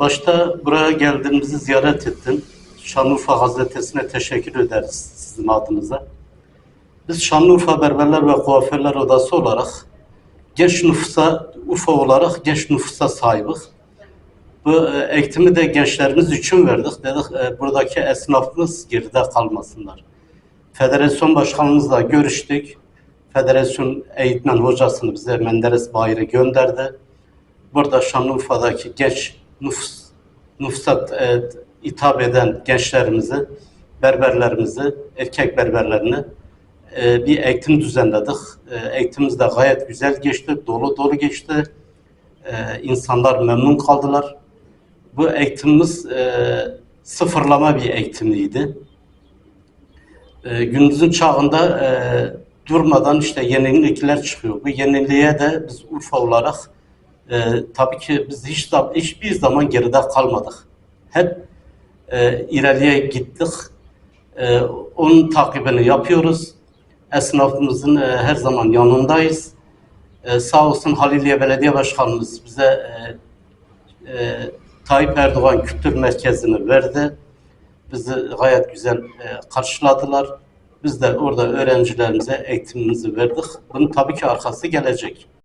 Başta buraya geldiğimizi ziyaret ettim. Şanlıurfa Gazetesi'ne teşekkür ederiz sizin adınıza. Biz Şanlıurfa Berberler ve Kuaförler Odası olarak genç nüfusa, Urfa olarak genç nüfusa sahibiz. Bu e, eğitimi de gençlerimiz için verdik. Dedik e, buradaki esnafımız geride kalmasınlar. Federasyon başkanımızla görüştük. Federasyon eğitmen hocasını bize Menderes Bayır'ı gönderdi. Burada Şanlıurfa'daki genç nüfus, nüfusa e, hitap eden gençlerimizi, berberlerimizi, erkek berberlerini e, bir eğitim düzenledik. E, eğitimimiz de gayet güzel geçti, dolu dolu geçti. E, insanlar memnun kaldılar. Bu eğitimimiz e, sıfırlama bir eğitimiydi. E, gündüzün çağında e, durmadan işte yenilikler çıkıyor. Bu yeniliğe de biz Urfa olarak e, tabii ki biz hiç hiçbir zaman geride kalmadık. Hep e, ileriye gittik. E, onun takibini yapıyoruz. Esnafımızın e, her zaman yanındayız. E, sağ olsun Haliliye Belediye Başkanımız bize e, e, Tayyip Erdoğan Kültür Merkezi'ni verdi. Bizi gayet güzel e, karşıladılar. Biz de orada öğrencilerimize eğitimimizi verdik. Bunun tabii ki arkası gelecek.